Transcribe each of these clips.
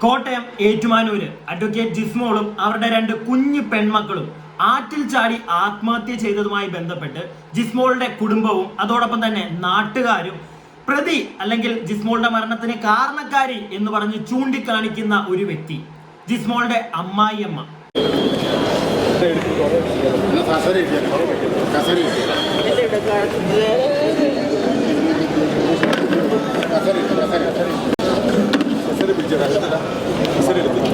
Kottayam Ettumanoor. Advocate ജിസ്മോളും അവരുടെ രണ്ട് കുഞ്ഞു പെൺമക്കളും ആറ്റിൽ ചാടി ആത്മഹത്യ ചെയ്തതുമായി ബന്ധപ്പെട്ട് ജിസ്മോളുടെ കുടുംബവും അതോടൊപ്പം തന്നെ നാട്ടുകാരും പ്രതി അല്ലെങ്കിൽ ജിസ്മോളുടെ മരണത്തിന് കാരണക്കാരി എന്ന് പറഞ്ഞ് ചൂണ്ടിക്കാണിക്കുന്ന ഒരു വ്യക്തി. ജിസ്മോളുടെ അമ്മായിയമ്മ. കസരി കസരി കസരി കസര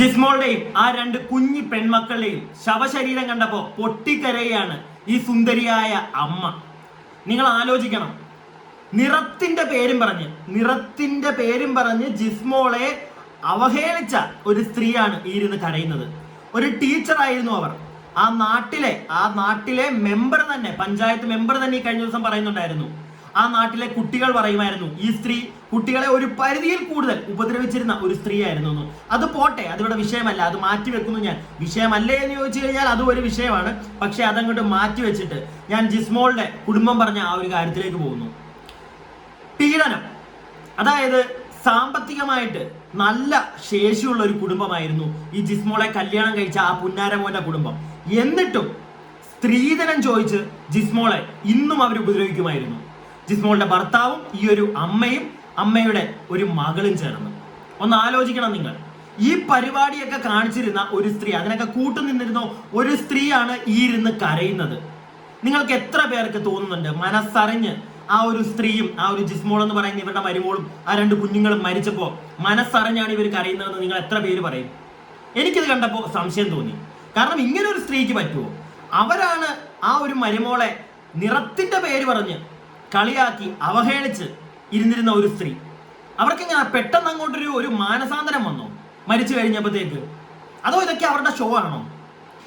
ജിസ്മോളുടെയും ആ രണ്ട് കുഞ്ഞി പെൺമക്കളുടെയും ശവശരീരം കണ്ടപ്പോ പൊട്ടിക്കരയാണ് ഈ സുന്ദരിയായ അമ്മ. നിങ്ങൾ ആലോചിക്കണം. നിറത്തിന്റെ പേരും പറഞ്ഞ് നിറത്തിന്റെ പേരും പറഞ്ഞ് ജിസ്മോളെ അവഹേളിച്ച ഒരു സ്ത്രീയാണ് ഈ ഇരുന്ന് കരയുന്നത്. ഒരു ടീച്ചറായിരുന്നു അവർ. ആ നാട്ടിലെ ആ നാട്ടിലെ മെമ്പർ തന്നെ പഞ്ചായത്ത് മെമ്പർ തന്നെ ഈ കഴിഞ്ഞ ദിവസം പറയുന്നുണ്ടായിരുന്നു. ആ നാട്ടിലെ കുട്ടികൾ പറയുമായിരുന്നു ഈ സ്ത്രീ കുട്ടികളെ ഒരു പരിധിയിൽ കൂടുതൽ ഉപദ്രവിച്ചിരുന്ന ഒരു സ്ത്രീയായിരുന്നു എന്ന്. അത് പോട്ടെ അതിവിടെ വിഷയമല്ല അത് മാറ്റി വെക്കുന്നു ഞാൻ. വിഷയമല്ലേ എന്ന് ചോദിച്ചു കഴിഞ്ഞാൽ അതും ഒരു വിഷയമാണ് പക്ഷെ അതങ്ങോട്ട് മാറ്റി വെച്ചിട്ട് ഞാൻ ജിസ്മോളുടെ കുടുംബം പറഞ്ഞ ആ ഒരു കാര്യത്തിലേക്ക് പോകുന്നു. പീഡനം അതായത് സാമ്പത്തികമായിട്ട് നല്ല ശേഷിയുള്ള ഒരു കുടുംബമായിരുന്നു ഈ ജിസ്മോളെ കല്യാണം കഴിച്ച ആ പുന്നാരമോന്റെ കുടുംബം. എന്നിട്ടും സ്ത്രീധനം ചോദിച്ച് ജിസ്മോളെ ഇന്നും അവർ ഉപദ്രവിക്കുമായിരുന്നു. ജിസ്മോളുടെ ഭർത്താവും ഈ ഒരു അമ്മയും അമ്മയുടെ ഒരു മകളും ചേർന്ന്. ഒന്ന് ആലോചിക്കണം നിങ്ങൾ. ഈ പരിപാടിയൊക്കെ കാണിച്ചിരുന്ന ഒരു സ്ത്രീ അതിനൊക്കെ കൂട്ടുനിന്നിരുന്ന ഒരു സ്ത്രീയാണ് ഈ ഇരുന്ന് കരയുന്നത്. നിങ്ങൾക്ക് എത്ര പേർക്ക് തോന്നുന്നുണ്ട്? മനസ്സറിഞ്ഞ് ആ ഒരു സ്ത്രീയും ആ ഒരു ജിസ്മോൾ എന്ന് പറയുന്ന ഇവരുടെ മരുമോളും ആ രണ്ട് കുഞ്ഞുങ്ങളും മരിച്ചപ്പോ മനസ്സറിഞ്ഞാണ് ഇവർ കരയുന്നതെന്ന് നിങ്ങൾ എത്ര പേര് പറയും? എനിക്കിത് കണ്ടപ്പോൾ സംശയം തോന്നി. കാരണം ഇങ്ങനെ ഒരു സ്ത്രീക്ക് പറ്റുമോ അവരാണ് ആ ഒരു മരുമോളെ നിറത്തിന്റെ പേര് പറഞ്ഞ് കളിയാക്കി അവഹേളിച്ച് ഇരുന്നിരുന്ന ഒരു സ്ത്രീ. അവർക്ക് അവർക്കിങ്ങനെ പെട്ടെന്ന് അങ്ങോട്ടൊരു ഒരു മാനസാന്തരം വന്നോ. മരിച്ചു കഴിഞ്ഞപ്പോഴത്തേക്ക്. അതോ ഇതൊക്കെ അവരുടെ ഷോ ആണോ?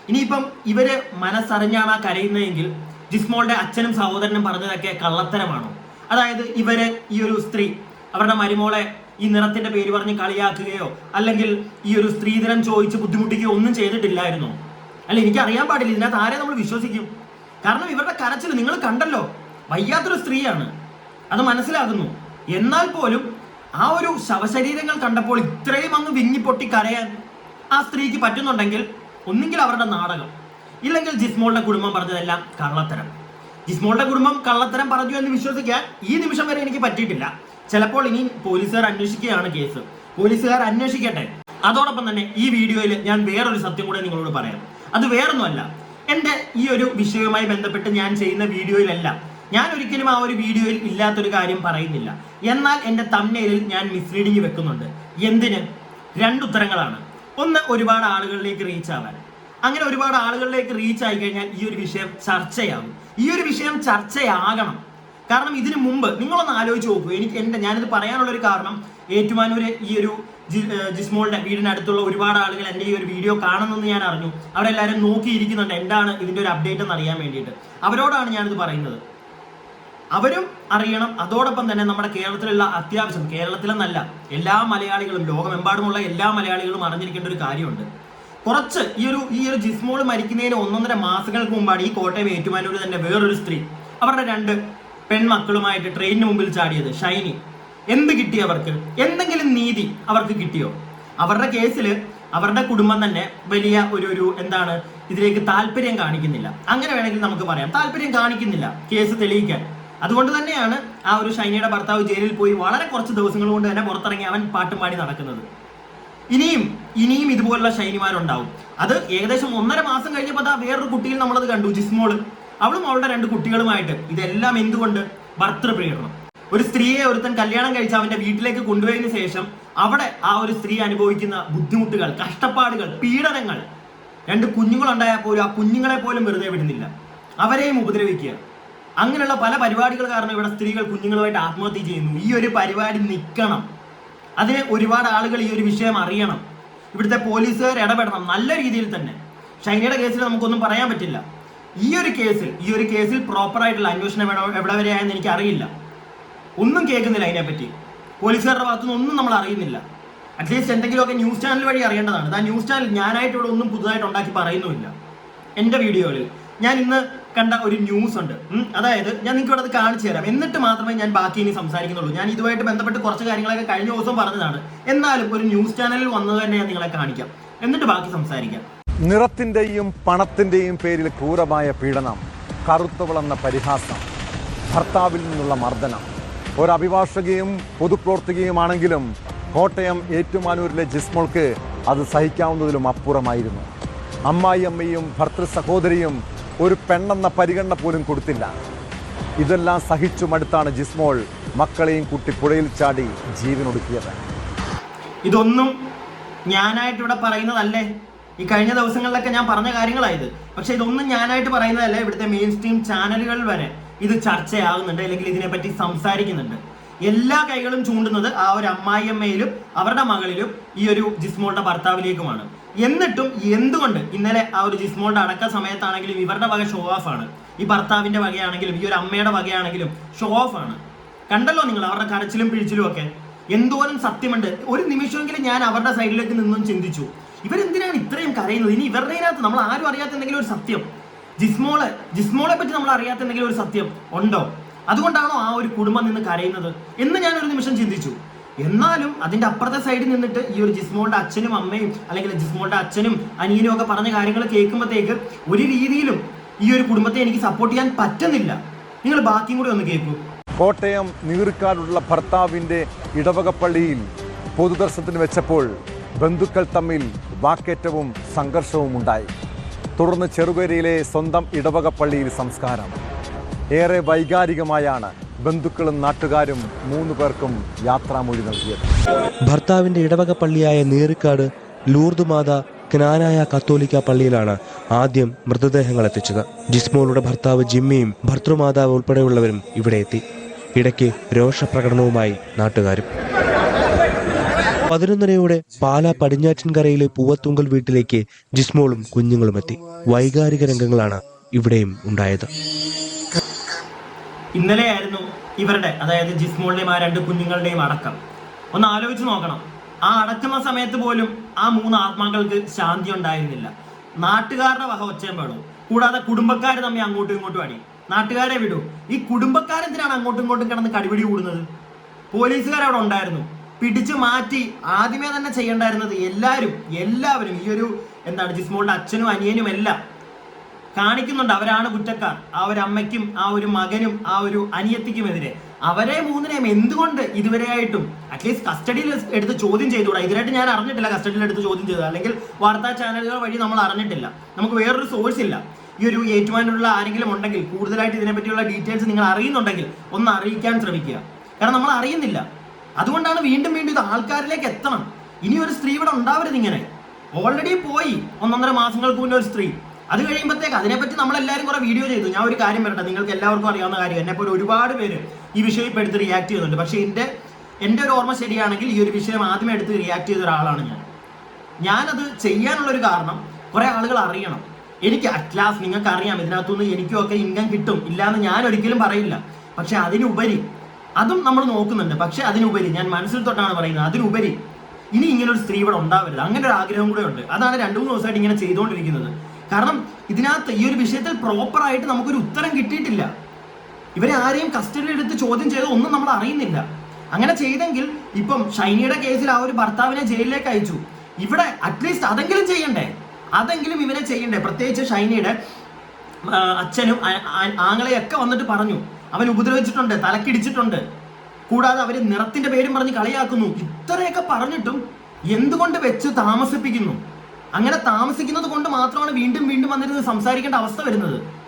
ഇനിയിപ്പം ഇവർ മനസ്സറിഞ്ഞാണ് കരയുന്നതെങ്കിൽ ജിസ്മോളുടെ അച്ഛനും സഹോദരനും പറഞ്ഞതൊക്കെ കള്ളത്തരമാണോ? അതായത് ഇവർ ഈ ഒരു സ്ത്രീ അവരുടെ മരുമോളെ ഈ നിറത്തിന്റെ പേര് പറഞ്ഞ് കളിയാക്കുകയോ അല്ലെങ്കിൽ ഈ ഒരു സ്ത്രീധനം ചോദിച്ച് ബുദ്ധിമുട്ടിക്കുകയോ ഒന്നും ചെയ്തിട്ടില്ലായിരുന്നു. അല്ല എനിക്ക് അറിയാൻ പാടില്ല. ഇതിനകത്ത് ആരെ നമ്മൾ വിശ്വസിക്കും? കാരണം ഇവരുടെ കരച്ചിൽ നിങ്ങൾ കണ്ടല്ലോ. വയ്യാത്തൊരു സ്ത്രീയാണ്. അത് മനസ്സിലാകുന്നു. എന്നാൽ പോലും ആ ഒരു ശവശരീരങ്ങൾ കണ്ടപ്പോൾ ഇത്രയും അങ്ങ് വിങ്ങിപ്പൊട്ടി കരയാൻ ആ സ്ത്രീക്ക് പറ്റുന്നുണ്ടെങ്കിൽ ഒന്നുകിൽ അവരുടെ നാടകം ഇല്ലെങ്കിൽ ജിസ്മോളുടെ കുടുംബം പറഞ്ഞതെല്ലാം കള്ളത്തരം. ജിസ്മോളുടെ കുടുംബം കള്ളത്തരം പറഞ്ഞു എന്ന് വിശ്വസിക്കാൻ ഈ നിമിഷം വരെ എനിക്ക് പറ്റിയിട്ടില്ല. ചിലപ്പോൾ ഇനി പോലീസുകാർ അന്വേഷിക്കുകയാണ് കേസ്. പോലീസുകാർ അന്വേഷിക്കട്ടെ. അതോടൊപ്പം തന്നെ ഈ വീഡിയോയിൽ ഞാൻ വേറൊരു സത്യം കൂടെ നിങ്ങളോട് പറയാം. അത് വേറൊന്നുമല്ല. എന്റെ ഈ ഒരു വിഷയവുമായി ബന്ധപ്പെട്ട് ഞാൻ ചെയ്യുന്ന വീഡിയോയിലെല്ലാം ഞാൻ ഒരിക്കലും ആ ഒരു വീഡിയോയിൽ ഇല്ലാത്തൊരു കാര്യം പറയുന്നില്ല. എന്നാൽ എന്റെ തമ്മനയിൽ ഞാൻ മിസ്ലീഡിങ് വെക്കുന്നുണ്ട്. എന്തിന്? രണ്ടുത്തരങ്ങളാണ് ഒന്ന് ഒരുപാട് ആളുകളിലേക്ക് റീച്ച് ആവാൻ. അങ്ങനെ ഒരുപാട് ആളുകളിലേക്ക് റീച്ച് ആയി കഴിഞ്ഞാൽ ഈ ഒരു വിഷയം ചർച്ചയാകും. ഈ ഒരു വിഷയം ചർച്ചയാകണം. കാരണം ഇതിനു മുമ്പ് നിങ്ങളൊന്ന് ആലോചിച്ച് നോക്കൂ. എനിക്ക് എന്റെ ഞാനിത് പറയാനുള്ള ഒരു കാരണം ഏറ്റുമാനൂര് ഈ ഒരു ജിസ്മോളിന്റെ വീടിനടുത്തുള്ള ഒരുപാട് ആളുകൾ എന്റെ ഈ ഒരു വീഡിയോ കാണുന്നെന്ന് ഞാൻ അറിഞ്ഞു. അവരെല്ലാവരും നോക്കിയിരിക്കുന്നുണ്ട്. എന്താണ് ഇതിന്റെ ഒരു അപ്ഡേറ്റ് എന്ന് അറിയാൻ വേണ്ടിയിട്ട്. അവരോടാണ് ഞാനിത് പറയുന്നത്. അവരും അറിയണം. അതോടൊപ്പം തന്നെ നമ്മുടെ കേരളത്തിലുള്ള അത്യാവശ്യം കേരളത്തിലെന്നല്ല എല്ലാ മലയാളികളും ലോകമെമ്പാടുമുള്ള എല്ലാ മലയാളികളും അറിഞ്ഞിരിക്കേണ്ട ഒരു കാര്യമുണ്ട്. കുറച്ച് ഈ ഒരു ഈ ഒരു ജിസ്മോൾ മരിക്കുന്നതിന് ഒന്നൊന്നര മാസങ്ങൾക്ക് മുമ്പാണ് ഈ കോട്ടയം ഏറ്റുമാനൂർ തന്നെ വേറൊരു സ്ത്രീ അവരുടെ രണ്ട് പെൺമക്കളുമായിട്ട് ട്രെയിനിന് മുമ്പിൽ ചാടിയത് ഷൈനി. എന്ത് കിട്ടി അവർക്ക്? എന്തെങ്കിലും നീതി അവർക്ക് കിട്ടിയോ? അവരുടെ കേസിൽ അവരുടെ കുടുംബം തന്നെ വലിയ ഒരു ഒരു എന്താണ് ഇതിലേക്ക് താല്പര്യം കാണിക്കുന്നില്ല. അങ്ങനെ വേണമെങ്കിൽ നമുക്ക് പറയാം. താല്പര്യം കാണിക്കുന്നില്ല കേസ് തെളിയിക്കാൻ. അതുകൊണ്ട് തന്നെയാണ് ആ ഒരു ഷൈനിയുടെ ഭർത്താവ് ജയിലിൽ പോയി വളരെ കുറച്ച് ദിവസങ്ങൾ കൊണ്ട് തന്നെ പുറത്തിറങ്ങി അവൻ പാട്ടും പാടി നടക്കുന്നത്. ഇനിയും ഇനിയും ഇതുപോലുള്ള ഷൈനിമാരുണ്ടാവും. അത് ഏകദേശം ഒന്നര മാസം കഴിഞ്ഞപ്പോൾ അതാ വേറൊരു കുട്ടിയിൽ നമ്മളത് കണ്ടു ജിസ്മോൾ. അവളും അവളുടെ രണ്ട് കുട്ടികളുമായിട്ട്. ഇതെല്ലാം എന്തുകൊണ്ട്? ഭർത്തൃപ്രീണനം ഒരു സ്ത്രീയെ ഒരുത്തൻ കല്യാണം കഴിച്ച് അവന്റെ വീട്ടിലേക്ക് കൊണ്ടുപോയതിനു ശേഷം അവിടെ ആ ഒരു സ്ത്രീ അനുഭവിക്കുന്ന ബുദ്ധിമുട്ടുകൾ കഷ്ടപ്പാടുകൾ പീഡനങ്ങൾ. രണ്ട് കുഞ്ഞുങ്ങളുണ്ടായാൽ പോലും ആ കുഞ്ഞുങ്ങളെ പോലും വെറുതെ വിടുന്നില്ല. അവരെയും ഉപദ്രവിക്കുക. അങ്ങനെയുള്ള പല പരിപാടികൾ കാരണം ഇവിടെ സ്ത്രീകൾ കുഞ്ഞുങ്ങളുമായിട്ട് ആത്മഹത്യ ചെയ്യുന്നു. ഈ ഒരു പരിപാടി നിൽക്കണം അതിന് ഒരുപാട് ആളുകൾ ഈ ഒരു വിഷയം അറിയണം. ഇവിടുത്തെ പോലീസുകാർ ഇടപെടണം. നല്ല രീതിയിൽ തന്നെ. ഷൈനയുടെ കേസിൽ നമുക്കൊന്നും പറയാൻ പറ്റില്ല. ഈ ഒരു കേസിൽ ഈ ഒരു കേസിൽ പ്രോപ്പറായിട്ടുള്ള അന്വേഷണം എവിടെ എവിടെ വരെയായെന്ന് എനിക്ക് അറിയില്ല ഒന്നും കേൾക്കുന്നില്ല അതിനെപ്പറ്റി. പോലീസുകാരുടെ ഭാഗത്തുനിന്ന് ഒന്നും നമ്മൾ അറിയുന്നില്ല. അറ്റ്ലീസ്റ്റ് എന്തെങ്കിലുമൊക്കെ ന്യൂസ് ചാനൽ വഴി അറിയേണ്ടതാണ്. ആ ന്യൂസ് ചാനൽ ഞാനായിട്ട് ഇവിടെ ഒന്നും പുതുതായിട്ട് ഉണ്ടാക്കി പറയുന്നുമില്ല. എന്റെ വീഡിയോകളിൽ ഞാൻ ഇന്ന് കണ്ട ഒരു ന്യൂസ് ഉണ്ട്. അതായത് ഞാൻ നിങ്ങൾക്ക് ഇവിടെ അത് കാണിച്ചു തരാം. എന്നിട്ട് മാത്രമേ ഞാൻ ബാക്കി ഇനി സംസാരിക്കുന്നുള്ളൂ. ഞാൻ ഇതുമായിട്ട് ബന്ധപ്പെട്ട് കുറച്ച് കാര്യങ്ങളൊക്കെ കഴിഞ്ഞ ദിവസം പറഞ്ഞതാണ്. എന്നാലും ഒരു ന്യൂസ് ചാനലിൽ വന്നത് തന്നെ ഞാൻ നിങ്ങളെ കാണിക്കാം. എന്നിട്ട് ബാക്കി സംസാരിക്കാം. നിറത്തിന്റെയും പണത്തിന്റെയും പേരിൽ ക്രൂരമായ പീഡനം കറുത്തവളെന്ന പരിഹാസം ഭർത്താവിൽ നിന്നുള്ള മർദ്ദനം ഒരഭിഭാഷകയും പൊതുപ്രവർത്തകയുമാണെങ്കിലും കോട്ടയം ഏറ്റുമാനൂരിലെ ജിസ്മോൾക്ക് അത് സഹിക്കാവുന്നതിലും അപ്പുറമായിരുന്നു. അമ്മായിയമ്മയും ഭർത്തൃ സഹോദരിയും ഒരു പെണ്ണെന്ന പരിഗണന പോലും കൊടുത്തില്ല. ഇതെല്ലാം സഹിച്ചു മടുത്താണ് ജിസ്മോൾ മക്കളെയും കുട്ടി പുഴയിൽ ചാടി ജീവനൊടുക്കിയത്. ഇതൊന്നും ഞാനായിട്ട് ഇവിടെ പറയുന്നതല്ലേ? ഈ കഴിഞ്ഞ ദിവസങ്ങളിലൊക്കെ ഞാൻ പറഞ്ഞ കാര്യങ്ങളായത്. പക്ഷെ ഇതൊന്നും ഞാനായിട്ട് പറയുന്നതല്ല. ഇവിടുത്തെ മെയിൻ സ്ട്രീം ചാനലുകൾ വരെ ഇത് ചർച്ചയാകുന്നുണ്ട്. അല്ലെങ്കിൽ ഇതിനെപ്പറ്റി സംസാരിക്കുന്നുണ്ട്. എല്ലാ കൈകളും ചൂണ്ടുന്നത് ആ ഒരു അമ്മായിയമ്മയിലും അവരുടെ മകളിലും ഈ ഒരു ജിസ്മോളുടെ ഭർത്താവിലേക്കുമാണ്. എന്നിട്ടും എന്തുകൊണ്ട് ഇന്നലെ ആ ഒരു ജിസ്മോളുടെ അടക്ക സമയത്താണെങ്കിലും ഇവരുടെ വക ഷോ ഓഫ് ആണ്. ഈ ഭർത്താവിന്റെ വകയാണെങ്കിലും ഈ ഒരു അമ്മയുടെ വകയാണെങ്കിലും ഷോ ഓഫ് ആണ്. കണ്ടല്ലോ നിങ്ങൾ അവരുടെ കരച്ചിലും പിഴിച്ചിലും ഒക്കെ? എന്തോരം സത്യമുണ്ട്. ഒരു നിമിഷമെങ്കിലും ഞാൻ അവരുടെ സൈഡിലേക്ക് നിന്നും ചിന്തിച്ചു. ഇവരെന്തിനാണ് ഇത്രയും കരയുന്നത്? ഇനി ഇവരുടെ ഇതിനകത്ത് നമ്മൾ ആരും അറിയാത്ത എന്തെങ്കിലും ഒരു സത്യം? ജിസ്മോളെ ജിസ്മോളെ പറ്റി നമ്മൾ അറിയാത്ത എന്തെങ്കിലും ഒരു സത്യം ഉണ്ടോ? അതുകൊണ്ടാണോ ആ ഒരു കുടുംബം നിന്ന് കരയുന്നത്? എന്ന് ഞാൻ ഒരു നിമിഷം ചിന്തിച്ചു. എന്നാലും അതിന്റെ അപ്പുറത്തെ സൈഡിൽ നിന്നിട്ട് ഈ ഒരു ജിസ്മോളുടെ അച്ഛനും അമ്മയും അല്ലെങ്കിൽ ജിസ്മോളുടെ അച്ഛനും അനിയനും ഒക്കെ പറഞ്ഞ കാര്യങ്ങൾ കേൾക്കുമ്പോഴത്തേക്ക് ഒരു രീതിയിലും ഈ ഒരു കുടുംബത്തെ എനിക്ക് സപ്പോർട്ട് ചെയ്യാൻ പറ്റുന്നില്ല. നിങ്ങൾ ബാക്കിയും കൂടി ഒന്ന് കേൾക്കൂ. കോട്ടയം നീർക്കാടുള്ള ഭർത്താവിന്റെ ഇടവകപ്പള്ളിയിൽ പൊതുദർശനത്തിന് വെച്ചപ്പോൾ ബന്ധുക്കൾ തമ്മിൽ വാക്കേറ്റവും സംഘർഷവും ഉണ്ടായി. തുടർന്ന് ചെറുപേരയിലെ സ്വന്തം ഇടവകപ്പള്ളിയിൽ സംസ്കാരം. ഏറെ വൈകാരികമായാണ് ബന്ധുക്കളും നാട്ടുകാരും മൂന്ന് പേർക്കും യാത്രാമൊഴി നൽകിയത്. ഭർത്താവിന്റെ ഇടവക പള്ളിയായ നീറിക്കാട് ലൂർദ് മാത ജ്ഞാനായ കത്തോലിക്ക പള്ളിയിലാണ് ആദ്യം മൃതദേഹങ്ങൾ എത്തിച്ചത്. ജിസ്മോളുടെ ഭർത്താവ് ജിമ്മിയും ഭർത്തൃമാതാവ് ഉൾപ്പെടെയുള്ളവരും ഇവിടെ എത്തി. ഇടയ്ക്ക് രോഷപ്രകടനവുമായി നാട്ടുകാരും. പതിനൊന്നരയോടെ പാല പടിഞ്ഞാറ്റിൻകരയിലെ പൂവത്തുങ്കൽ വീട്ടിലേക്ക് ജിസ്മോളും കുഞ്ഞുങ്ങളും എത്തി വൈകാരിക രംഗങ്ങളാണ് ഇവിടെയും ഉണ്ടായത്. ഇന്നലെയായിരുന്നു ഇവരുടെ അതായത് ജിസ്മോളുടെയും ആ രണ്ട് കുഞ്ഞുങ്ങളുടെയും അടക്കം. ഒന്ന് ആലോചിച്ച് നോക്കണം. ആ അടക്കുന്ന സമയത്ത് പോലും ആ മൂന്ന് ആത്മാക്കൾക്ക് ശാന്തി ഉണ്ടായിരുന്നില്ല. നാട്ടുകാരുടെ വക ഒച്ചയും പാടും. കൂടാതെ കുടുംബക്കാർ തമ്മിൽ അങ്ങോട്ടും ഇങ്ങോട്ടും അടി. നാട്ടുകാരെ വിടൂ. ഈ കുടുംബക്കാരെന്തിനാണ് അങ്ങോട്ടും ഇങ്ങോട്ടും കിടന്ന് കടിപിടി കൂടുന്നത്? പോലീസുകാർ അവിടെ ഉണ്ടായിരുന്നു. പിടിച്ചു മാറ്റി ആദ്യമേ തന്നെ ചെയ്യേണ്ടായിരുന്നത് എല്ലാവരും എല്ലാവരും ഈ ഒരു എന്താണ് ജിസ്മോളുടെ അച്ഛനും അനിയനും എല്ലാം കാണിക്കുന്നുണ്ട്. അവരാണ് കുറ്റക്കാർ. ആ ഒരു അമ്മയ്ക്കും ആ ഒരു മകനും ആ ഒരു അനിയത്തിക്കുമെതിരെ. അവരെ മൂന്നിനെയും എന്തുകൊണ്ട് ഇതുവരെയായിട്ടും അറ്റ്ലീസ്റ്റ് കസ്റ്റഡിയിൽ എടുത്ത് ചോദ്യം ചെയ്തുകൂടാ? ഇതിനായിട്ട് ഞാൻ അറിഞ്ഞിട്ടില്ല കസ്റ്റഡിയിൽ എടുത്ത് ചോദ്യം ചെയ്തത്. അല്ലെങ്കിൽ വാർത്താ ചാനലുകൾ വഴി നമ്മൾ അറിഞ്ഞിട്ടില്ല. നമുക്ക് വേറൊരു സോഴ്സ് ഇല്ല. ഈ ഒരു ഏറ്റുമാനുള്ള ആരെങ്കിലും ഉണ്ടെങ്കിൽ കൂടുതലായിട്ട് ഇതിനെപ്പറ്റിയുള്ള ഡീറ്റെയിൽസ് നിങ്ങൾ അറിയുന്നുണ്ടെങ്കിൽ ഒന്ന് അറിയിക്കാൻ ശ്രമിക്കുക. കാരണം നമ്മൾ അറിയുന്നില്ല. അതുകൊണ്ടാണ് വീണ്ടും വീണ്ടും ഇത് ആൾക്കാരിലേക്ക് എത്തണം. ഇനി ഒരു സ്ത്രീ ഇവിടെ ഉണ്ടാവരുത് ഇങ്ങനെ. ഓൾറെഡി പോയി. ഒന്നൊന്നര മാസങ്ങൾക്ക് മുന്നേ ഒരു സ്ത്രീ. അത് കഴിയുമ്പോഴത്തേക്ക് അതിനെപ്പറ്റി നമ്മളെല്ലാവരും കുറേ വീഡിയോ ചെയ്തു. ഞാൻ ഒരു കാര്യം പറയട്ടെ നിങ്ങൾക്ക് എല്ലാവർക്കും അറിയാവുന്ന കാര്യം. എന്നെ പോലെ ഒരുപാട് പേര് ഈ വിഷയം എടുത്ത് റിയാക്ട് ചെയ്യുന്നുണ്ട്. പക്ഷേ എന്റെ എന്റെ ഒരു ഓർമ്മ ശരിയാണെങ്കിൽ ഈ ഒരു വിഷയം ആദ്യം എടുത്ത് റിയാക്ട് ചെയ്ത ഒരാളാണ് ഞാൻ. ഞാനത് ചെയ്യാനുള്ളൊരു കാരണം കുറേ ആളുകൾ അറിയണം. എനിക്ക് അറ്റ്ലാസ് നിങ്ങൾക്ക് അറിയാം ഇതിനകത്തുനിന്ന് എനിക്കും ഒക്കെ ഇൻകം കിട്ടും. ഇല്ലാന്ന് ഞാൻ ഒരിക്കലും പറയില്ല. പക്ഷെ അതിനുപരി അതും നമ്മൾ നോക്കുന്നുണ്ട്. പക്ഷെ അതിനുപരി ഞാൻ മനസ്സിൽ തൊട്ടാണ് പറയുന്നത് അതിനുപരി ഇനി ഇങ്ങനെ ഒരു സ്ത്രീ ഇവിടെ ഉണ്ടാവരുത്. അങ്ങനെ ഒരു ആഗ്രഹം കൂടെ ഉണ്ട്. അതാണ് രണ്ടു മൂന്ന് ദിവസമായിട്ട് ഇങ്ങനെ ചെയ്തുകൊണ്ടിരിക്കുന്നത്. കാരണം ഇതിനകത്ത് ഈ ഒരു വിഷയത്തിൽ പ്രോപ്പറായിട്ട് നമുക്കൊരു ഉത്തരം കിട്ടിയിട്ടില്ല. ഇവരെ ആരെയും കസ്റ്റഡിയിൽ എടുത്ത് ചോദ്യം ചെയ്ത് ഒന്നും നമ്മൾ അറിയുന്നില്ല. അങ്ങനെ ചെയ്തെങ്കിൽ ഇപ്പം ഷൈനിയുടെ കേസിൽ ആ ഒരു ഭർത്താവിനെ ജയിലിലേക്ക് അയച്ചു. ഇവിടെ അറ്റ്ലീസ്റ്റ് അതെങ്കിലും ചെയ്യണ്ടേ? അതെങ്കിലും ഇവരെ ചെയ്യണ്ടേ? പ്രത്യേകിച്ച് ഷൈനിയുടെ അച്ഛനും ആങ്ങളെയൊക്കെ വന്നിട്ട് പറഞ്ഞു. അവൻ ഉപദ്രവിച്ചിട്ടുണ്ട് തലക്കിടിച്ചിട്ടുണ്ട്. കൂടാതെ അവർ നിറത്തിന്റെ പേരും പറഞ്ഞ് കളിയാക്കുന്നു. ഇത്രയൊക്കെ പറഞ്ഞിട്ടും എന്തുകൊണ്ട് വെച്ച് താമസിപ്പിക്കുന്നു? അങ്ങനെ താമസിക്കുന്നത് കൊണ്ട് മാത്രമാണ് വീണ്ടും വീണ്ടും വന്നിരുന്ന് സംസാരിക്കേണ്ട അവസ്ഥ വരുന്നത്.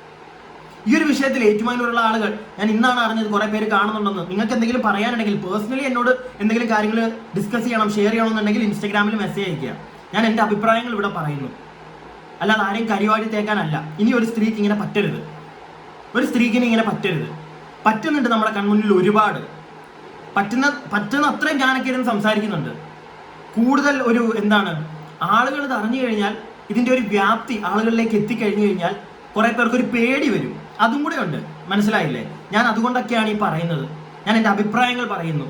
ഈ ഒരു വിഷയത്തിൽ ഏറ്റുമാനൂരുള്ള ആളുകൾ ഞാൻ ഇന്നാണ് അറിഞ്ഞത് കുറെ പേര് കാണുന്നുണ്ടെന്ന്. നിങ്ങൾക്ക് എന്തെങ്കിലും പറയാനുണ്ടെങ്കിൽ പേഴ്സണലി എന്നോട് എന്തെങ്കിലും കാര്യങ്ങൾ ഡിസ്കസ് ചെയ്യണം ഷെയർ ചെയ്യണമെന്നുണ്ടെങ്കിൽ ഇൻസ്റ്റാഗ്രാമിൽ മെസ്സേജ് അയക്കുക ഞാൻ എന്റെ അഭിപ്രായങ്ങൾ ഇവിടെ പറയുന്നു. അല്ലാതെ ആരെയും കരിവാടി തേക്കാനല്ല. ഇനി ഒരു സ്ത്രീക്ക് ഇങ്ങനെ പറ്റരുത്. ഒരു സ്ത്രീക്ക് ഇനി ഇങ്ങനെ പറ്റരുത്. പറ്റുന്നുണ്ട് നമ്മുടെ കൺമുന്നിൽ ഒരുപാട്. പറ്റുന്ന പറ്റുന്ന അത്രയും ഞാനൊക്കെ ഇരുന്ന് സംസാരിക്കുന്നുണ്ട്. കൂടുതൽ ഒരു എന്താണ് ആളുകൾ ഇത് അറിഞ്ഞു കഴിഞ്ഞാൽ ഇതിന്റെ ഒരു വ്യാപ്തി ആളുകളിലേക്ക് എത്തിക്കഴിഞ്ഞു കഴിഞ്ഞാൽ കുറെ പേർക്ക് ഒരു പേടി വരും. അതും കൂടെ ഉണ്ട്. മനസ്സിലായില്ലേ? ഞാൻ അതുകൊണ്ടൊക്കെയാണ് ഈ പറയുന്നത്. ഞാൻ എന്റെ അഭിപ്രായങ്ങൾ പറയുന്നു.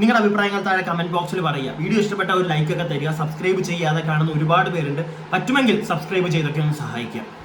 നിങ്ങളുടെ അഭിപ്രായങ്ങൾ താഴെ കമന്റ് ബോക്സിൽ പറയുക. വീഡിയോ ഇഷ്ടപ്പെട്ട ഒരു ലൈക്ക് ഒക്കെ തരിക. സബ്സ്ക്രൈബ് ചെയ്യാതെ കാണുന്ന ഒരുപാട് പേരുണ്ട്. പറ്റുമെങ്കിൽ സബ്സ്ക്രൈബ് ചെയ്തൊക്കെ ഒന്ന് സഹായിക്കുക.